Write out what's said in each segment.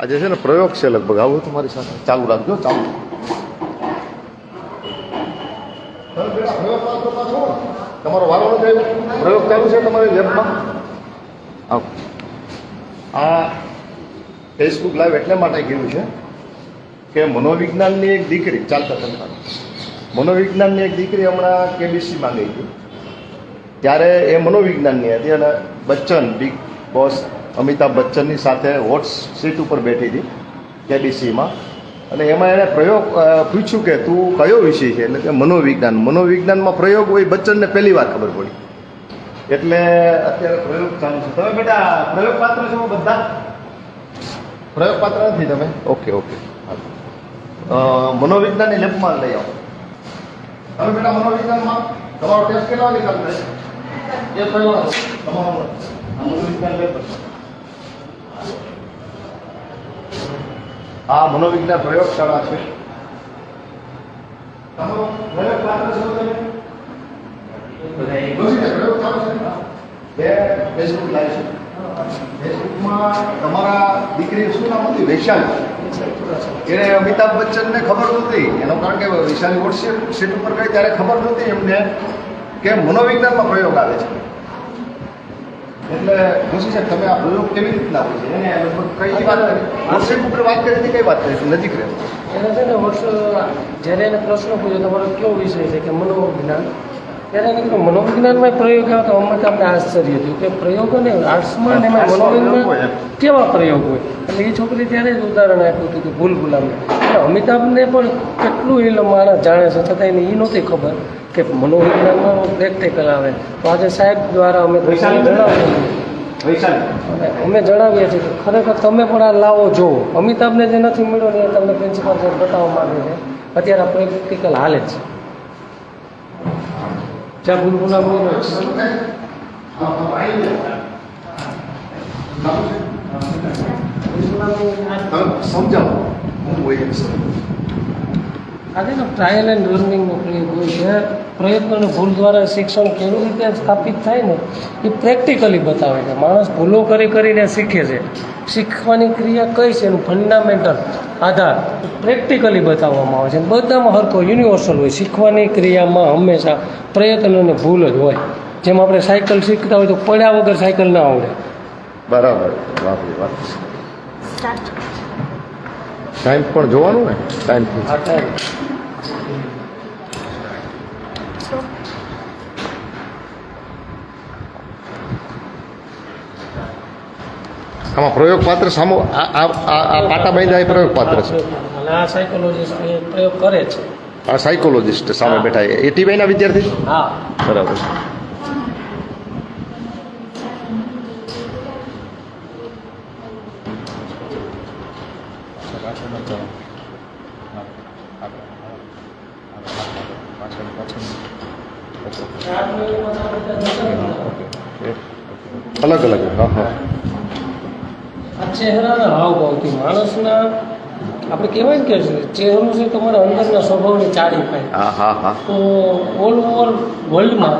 આજે છે ને પ્રયોગ છે લગભગ. આવું તમારી સાથે. ચાલુ રાખજો. ચાલુ. તમારો વારો નથી પ્રયોગ ચાલુ છે તમારી લેબમાં આ ફેસબુક લાઈવ એટલે માટે કીધું છે કે મનોવિજ્ઞાનની એક દીકરી, ચાલતા ચાલતા. મનોવિજ્ઞાનની એક દીકરી હમણાં કેબીસીમાં ગઈ હતી. ત્યારે એ મનોવિજ્ઞાનની હતી અને બચ્ચન બિગ બોસ અમિતાભ બચ્ચનની સાથે હોટ સીટ ઉપર બેઠી હતી કેબીસીમાં. અને એમાં એણે પ્રયોગ પૂછ્યું કે તું કયો વિષય છે? એટલે કે મનોવિજ્ઞાન. મનોવિજ્ઞાનમાં પ્રયોગ હોય બચ્ચનને પહેલી વાર ખબર પડી. એટલે અત્યારે પ્રયોગ ચાલુ છે. તમે બેટા પ્રયોગ પાત્ર છો બધા? પ્રયોગ પાત્ર નથી તમે. Okay okay. મનોવિજ્ઞાનની લેબમાં લઈ આવો. તમે બેટા મનોવિજ્ઞાનમાં તમારો ટેસ્ટ કેટલા વાગે ચાલુ એ પહેલો તમારો મનોવિજ્ઞાન લેબ આ મનોવિજ્ઞાન પ્રયોગશાળા છે. ફેસબુક લાઈવ છે. ફેસબુકમાં તમારા દીકરી શું નામ હતું? વૈશાલી. એને અમિતાભ બચ્ચનને ખબર નહોતી. એનું કારણ કે વિશાલી વોટ્સએપ સીટ ઉપર ગઈ ત્યારે ખબર નહોતી એમને કે મનોવિજ્ઞાનમાં પ્રયોગ આવે છે. એટલે જોશી સાહેબ તમે આ પ્રયોગ કેવી રીતના હોય છે? એને લગભગ કઈ વાત કરી? વોટ્સએપ ઉપર વાત કરી હતી કઈ વાત કરી હતી? નજીક રહે. એને છે ને વર્ષ જ્યારે એને પ્રશ્ન પૂછ્યો તમારો કયો વિષય છે કે મનોવિજ્ઞાન? ત્યારે એને કીધું મનોવિજ્ઞાનમાં પ્રયોગ એવા તો અમને તમને આશ્ચર્ય થયું કે પ્રયોગોને આર્ટ્સમાં ને એમાં આર્ટ્સમાં મનોવિજ્ઞાન કેવા પ્રયોગ હોય? એટલે એ છોકરી ત્યારે જ ઉદાહરણ આપ્યું હતું કે ભૂલ ભૂલામે એટલે અમિતાભને પણ કેટલું એ માણસ જાણે છે છતાં એને એ નહોતી ખબર કે મનોવિજ્ઞાનમાં પ્રેક્ટિકલ આવે. તો આજે સાહેબ દ્વારા અમે અમે જણાવીએ છીએ કે ખરેખર તમે પણ આ લાવો જુઓ. અમિતાભને જે નથી મળ્યો ને એ તમને પ્રિન્સિપાલ સાહેબ બતાવવા માંગે છે. અત્યારે આ પ્રેક્ટિકલ હાલે જ છે. જ્યાં બુલબુલા બોલો સમજાવો હું હોય એમ સમજાવો. આજે તો ટ્રાયલ એન્ડ લર્નિંગનો પ્રયોગ હોય છે. પ્રયત્ન અને ભૂલ દ્વારા શિક્ષણ કેવી રીતે સ્થાપિત થાય ને એ પ્રેક્ટિકલી બતાવે છે. માણસ ભૂલો કરી કરીને શીખે છે. શીખવાની ક્રિયા કઈ છે? એનું ફંડામેન્ટલ આધાર પ્રેક્ટિકલી બતાવવામાં આવે છે. બધામાં હરકો યુનિવર્સલ હોય. શીખવાની ક્રિયામાં હંમેશા પ્રયત્ન અને ભૂલ જ હોય. જેમ આપણે સાયકલ શીખતા હોય તો પડ્યા વગર સાયકલ ના આવડે. બરાબર. ટાઈમ પણ જોવાનું ને? ટાઈમ આમાં પ્રયોગ પાત્ર સામો આ આ- આ આ પાટા બાંધ્યા એ પ્રયોગ પાત્ર છે આ સાયકોલોજીસ્ટ પ્રયોગ કરે છે. આ સાયકોલોજિસ્ટ સામે. બેઠા એ ટીવાયના વિદ્યાર્થી હા. બરાબર. અલગ અલગ હા હા. આ ચહેરાના હાવભાવથી માણસના આપણે કહેવાય ને કે ચહેરો છે તમારા અંદરના સ્વભાવની ચાડી પાય હા હા હા. તો ઓલ ઓવર વર્લ્ડમાં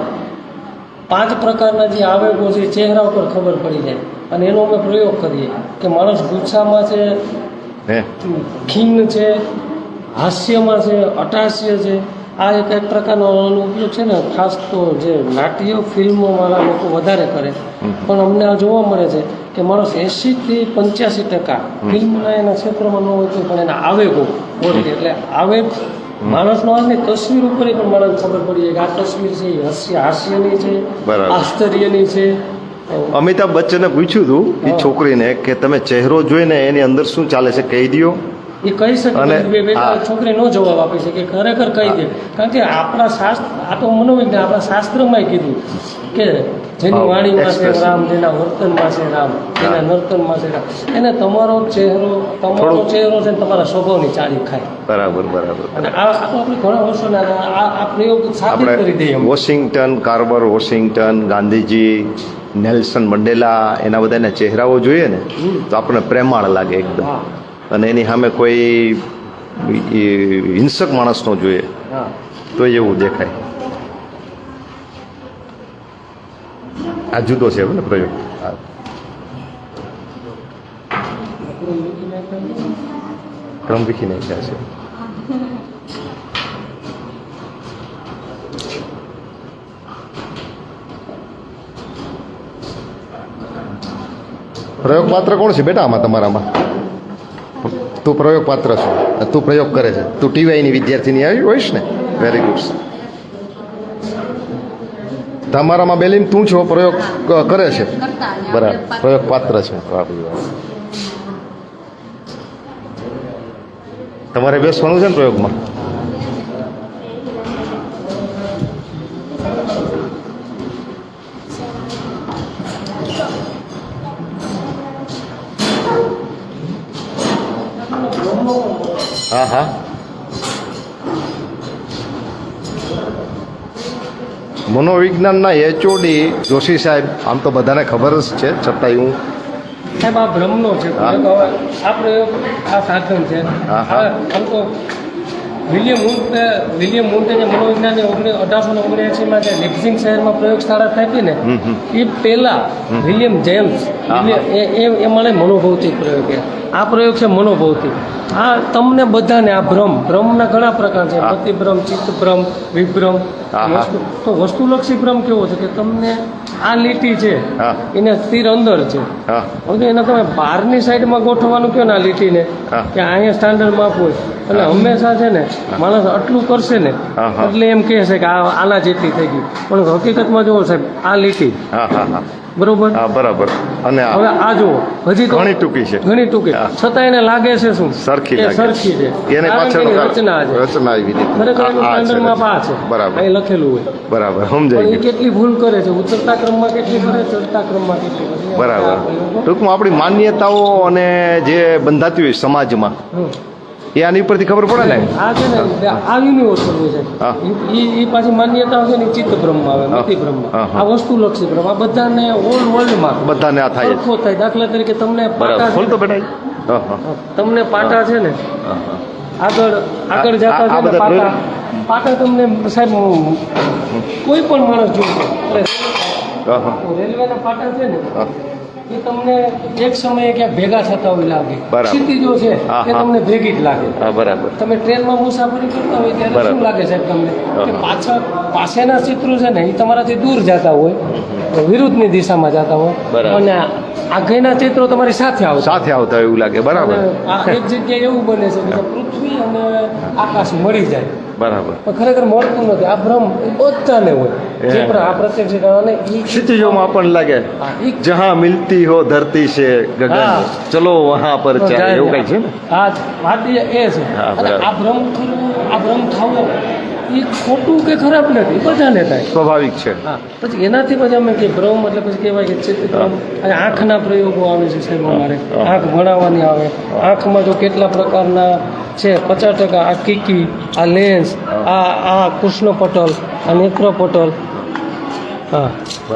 પાંચ પ્રકારના જે આવેગો છે ચહેરા ઉપર ખબર પડી જાય. અને એનો અમે પ્રયોગ કરીએ કે માણસ ગુસ્સામાં છે હે? ખીન છે હાસ્યમાં છે અટાસ્ય છે આ એક એક પ્રકારનો ઉપયોગ છે ને ખાસ તો જે નાટ્ય ફિલ્મોવાળા લોકો વધારે કરે. પણ અમને આ જોવા મળે છે કે માણસ એંશીથી પંચ્યાસી ટકા ફિલ્મના એના ક્ષેત્રમાં ન હોય તો પણ એના આવેગો ઓળખે એટલે આવેગ માણસનો આજની તસવીર ઉપર પણ માણસ ખબર પડી જાય કે આ તસવીર છે હાસ્ય હાસ્યની છે. આશ્ચર્યની છે અમિતાભ બચ્ચને પૂછ્યું હતું એ છોકરીને કે તમે ચહેરો જોઈને એની અંદર શું ચાલે છે કહી દો એ કહી શકે છોકરી નો જવાબ આપી શકે ખરેખર કહી દે. કારણ કે આપણા શાસ્ત્ર આ તો મનોવિજ્ઞાન આપણા શાસ્ત્રમાં કીધું કે જેની વાણીમાં છે રામ જેના વર્તનમાં છે રામ જેના નર્તનમાં છે રામ. એને તમારો ચહેરો તમારો ચહેરો છે ને તમારા સ્વભાવની ચાલી ખાય. બરાબર બરાબર. અને આ આપણે ઘણા વર્ષોના આ પ્રયોગ સાબિત કરી દઈએ Washington Carver Washington Gandhiji Nelson Mandela એના બધાના ચહેરાઓ જોઈએ ને તો આપણને પ્રેમાળ લાગે એકદમ. અને એની સામે કોઈ હિંસક માણસ નો જોઈએ તો એવું દેખાય. આ જુદો છે ને પ્રયોગ? ક્રમ વિખી નાખ્યા છે? પ્રયોગ પાત્ર કોણ છે બેટા આમાં તમારામાં? તું પ્રયોગ પાત્ર છો તું પ્રયોગ કરે છે. તું ટીવાયની વિદ્યાર્થીની આવી હોઈશ ને? વેરી ગુડ તમારામાં બેલીન તું છો, પ્રયોગ કરે છે? બરાબર. પ્રયોગ પાત્ર છે તમારે બેસવાનું છે ને પ્રયોગમાં? હા હા મનોવિજ્ઞાનના એચઓડી જોશી સાહેબ આમ તો બધાને ખબર જ છે છતાંય હું સાહેબ આ બ્રહ્મનો છે. આપણે આ સાધન છે. હા, હા. આમ તો વિલિયમ મુન્ટે વિલિયમ મુન્ટે જે મનોવિજ્ઞાન ઓગણી અઢારસો ને ઓગણએંસીમાં જે લિપ્સિંગ શહેરમાં પ્રયોગશાળા સ્થાપી ને. એ પહેલા વિલિયમ જેમ્સ એ એ મને મનોભૌતિક પ્રયોગ છે આ પ્રયોગ છે મનોભૌતિક. આ તમને બધાને આ ભ્રમ ભ્રમના ઘણા પ્રકાર છે. પતિભ્રમ પ્રતિભ્રમ ચિત્તભ્રમ વિભ્રમ તો વસ્તુલક્ષી ભ્રમ કેવો છે કે તમને આ લીટી છે એને તીર અંદર છે. હવે એને તમે બહારની સાઈડમાં ગોઠવવાનું કહો ને આ લીટીને? કે અહીંયા સ્ટાન્ડર્ડ માપ હોય. એટલે હંમેશા છે ને માણસ આટલું કરશે ને. એટલે એમ કહે છે કે આ આના જેટલી થઈ ગઈ. પણ હકીકતમાં જુઓ સાહેબ આ લીટી બરોબર? હા બરાબર. અને હવે આ જુઓ. હજી તો ઘણી ટૂંકી છે. ઘણી ટૂંકી. છતાં એને લાગે છે શું? સરખી લાગે સરખી છે. એને પાછળ રચના છે. રચના આવી દીધી ખરેખર એનું આ- છે બરાબર. અહીં લખેલું હોય. બરાબર સમજાય એ કેટલી ભૂલ કરે છે? ઉતરતા ક્રમમાં કેટલી કરે ચડતા ક્રમમાં કેટલી કરે બરાબર. ટૂંકમાં આપણી માન્યતાઓ અને જે બંધાતી હોય સમાજમાં. એ આની ઉપરથી ખબર પડે ને? આ છે ને આ યુનિવર્સલ હોય છે. એ પાછી માન્યતા છે ને ચિત્ત બ્રહ્મ આવે. મતિ હા. આ વસ્તુ લક્ષી બ્રહ્મ. આ બધાને ઓલ વર્લ્ડમાં બધાને આ થાય. સરખો થાય. દાખલા તરીકે તમને પાટા તો બેટા તમને પાટા છે ને હા, હા. આગળ આગળ જતા છે ને પાટા. પાટા તમને સાહેબ કોઈ પણ માણસ જોશે. રેલવેના પાટા છે ને. એ તમને એક સમયે ક્યાંક ભેગા થતા હોય લાગે. ક્ષિતિજો છે એ તમને ભેગી જ લાગે. બરાબર. તમે ટ્રેનમાં મુસાફરી કરતા હોય ત્યારે શું લાગે સાહેબ તમને? કે પાછળ પાસેના ચિત્રો છે ને એ તમારાથી દૂર જતા હોય વિરુદ્ધની દિશામાં જતા હોય. અને આગળના ચિત્રો તમારી સાથે આવતા સાથે આવતા હોય એવું લાગે બરાબર. એક જગ્યાએ એવું બને છે કે પૃથ્વી અને આકાશ મળી જાય. બરાબર. પણ ખરેખર મળતું નથી. આ ભ્રમ બધાને હોય. જે પણ આ પ્રત્યક્ષ અને ઈ- ક્ષિતિજોમાં આપણને લાગે જહાં મિલતી હો ધરતી છે ગગન. ચલો વહાં પર ચાલે એવું કઈ છે ને? હા વાત એ છે. આ ભ્રમ આ ભ્રમ થવો એ ખોટું કે ખરાબ નથી બધાને થાય. સ્વાભાવિક છે. હા પછી એનાથી પછી અમે કે ભ્રમ એટલે પછી કહેવાય કે ચિત્તભ્રમ અને આંખના પ્રયોગો આવે છે સાહેબ અમારે. આંખ ભણાવવાની આવે. આંખમાં જો કેટલા પ્રકારના છે પચાસ ટકા આ કીકી આ લેન્સ આ આ કૃષ્ણ પટલ આ નેત્ર પટલ હા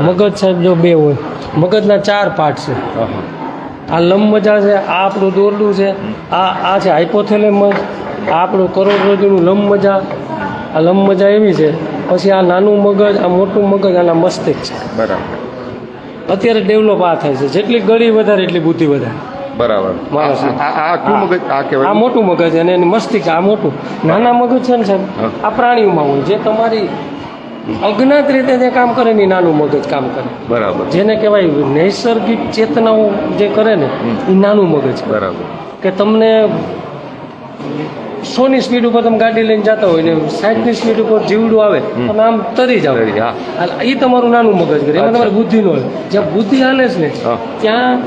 મગજ સાહેબ જો બે હોય મગજના ચાર પાર્ટ છે. આ લંબમજા છે આ આપણું દોરડું છે આ આ છે હાઇપોથેલેમસ આ આપણું કરોડરજ્જુનું લંબમજા આ લંબ મજા એવી છે. પછી આ નાનું મગજ આ મોટું મગજ આના મસ્તિષ્ક છે. બરાબર. અત્યારે ડેવલપ આ થાય છે. જેટલી ગળી વધારે એટલી બુદ્ધિ વધારે. બરાબર. માણસ આ મોટું મગજ અને એની મસ્તિષ્ક આ મોટું. નાના મગજ છે ને સાહેબ. આ પ્રાણીઓમાં હોય. જે તમારી અજ્ઞાત રીતે જે કામ કરે ને નાનું મગજ કામ કરે. બરાબર. જેને કહેવાય નૈસર્ગિક ચેતનાઓ જે કરે ને એ નાનું મગજ બરાબર. કે તમને સોની સ્પીડ ઉપર તમે ગાડી લઈને જતા હોય ને સાઠની સ્પીડ ઉપર જીવડું આવે તમે આમ તરી જાવ. એ તમારું નાનું મગજ કરે એમાં તમારે બુદ્ધિ નો હોય. જ્યાં બુદ્ધિ હાલે છે ને ત્યાં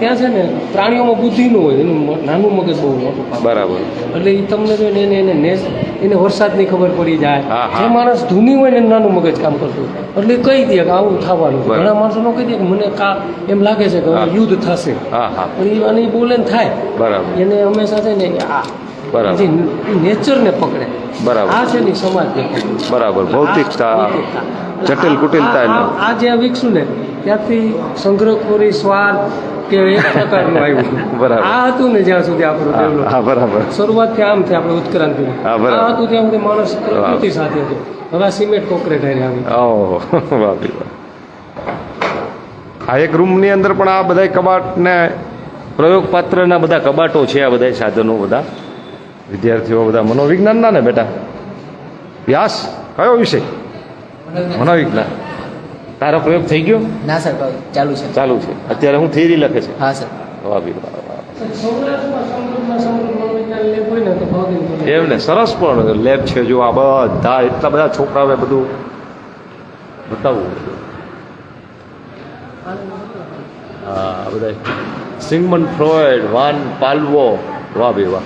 ત્યાં છે ને પ્રાણીઓમાં બુદ્ધિ નું હોય એનું નાનું મગજ બહુ મોટું બરાબર. એટલે એ તમને જો ને એને એને નેસ એને વરસાદની ખબર પડી જાય. જે માણસ ધૂની હોય ને નાનું મગજ કામ કરતું હોય. એટલે કહી દે કે આવું થવાનું. ઘણા માણસો નો કહી દે કે મને કા એમ લાગે છે કે યુદ્ધ થશે. હા હા. પણ એ એ બોલે ને થાય. બરાબર. એને હંમેશા છે ને આ બરાબર. નેચરને પકડે. બરાબર. આ છે ને સમાજને પકડે બરાબર ભૌતિકતા જટિલ કુટિલતા આ- જ્યાં વિકસ્યું ને ત્યાંથી સંગ્રહખોરી સ્વાર્થ કે એક પ્રકારનું આવ્યું. બરાબર. આ હતું ને જ્યાં સુધી આપણું હા, બરાબર. શરૂઆતથી આમ થી આપણે ઉત્ક્રાંતિ હા, બરાબર. આ હતું ત્યાં સુધી માણસ પ્રકૃતિ સાથે હતો. હવે સિમેન્ટ કોકરેટ હારે આવી. ઓહો વાપી આ એક રૂમની અંદર પણ આ બધા કબાટ ને પ્રયોગપાત્રના બધા કબાટો છે આ બધા સાધનો બધા. વિદ્યાર્થીઓ બધા મનોવિજ્ઞાનના ને બેટા? વ્યાસ કયો વિષય? મનોવિજ્ઞાન. તારો પ્રયોગ થઈ ગયો? ના સર ચાલુ છે. ચાલુ છે. અત્યારે હું થિયરી લખે છે. હા સર. એમ ને સરસ પણ લેબ છે જો આ બધા એટલા બધા છોકરાઓએ બધું બતાવવું હા આ બધા સિંગમન ફ્રોઈડ વાન પાલવો. વાહ બે વાહ.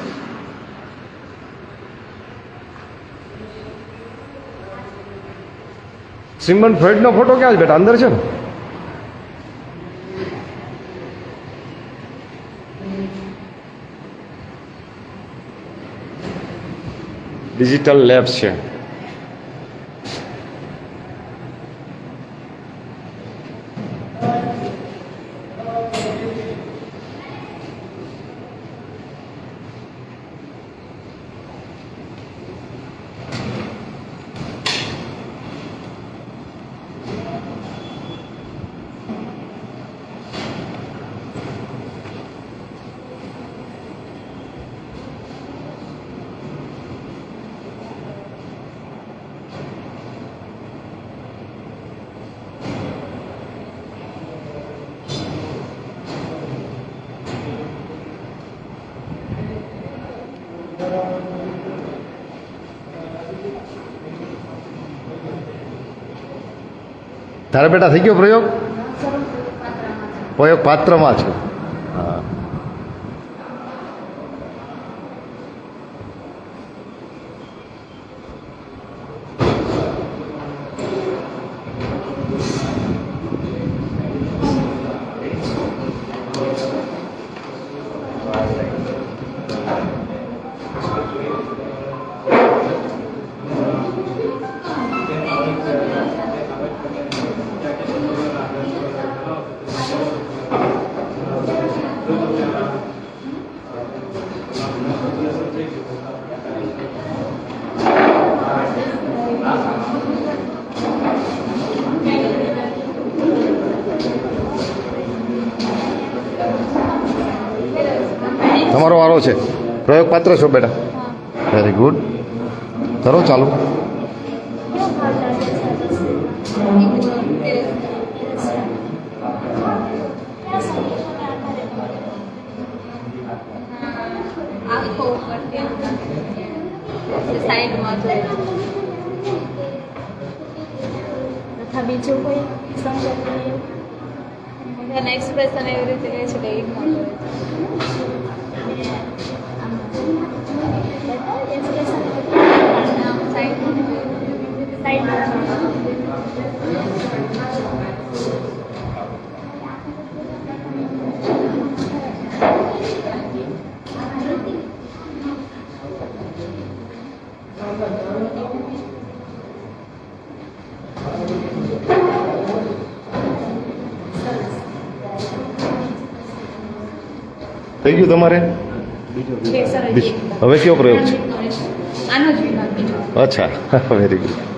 સિગમન્ડ ફ્રેડનો ફોટો ક્યાં છે બેટા? અંદર છે ને? ડિજિટલ લેબ્સ છે. તારા બેટા થઈ ગયો પ્રયોગ? પ્રયોગ પાત્રમાં છે. છે. પ્રયોગ પાત્ર છો, બેટા. વેરી ગુડ કરો, ચાલુ. બીજું કોઈ એના એક્સપ્રેશન એવી રીતે લે છે કે થઈ ગયું તમારે? હવે કયો પ્રયોગ છે? અચ્છા વેરી ગુડ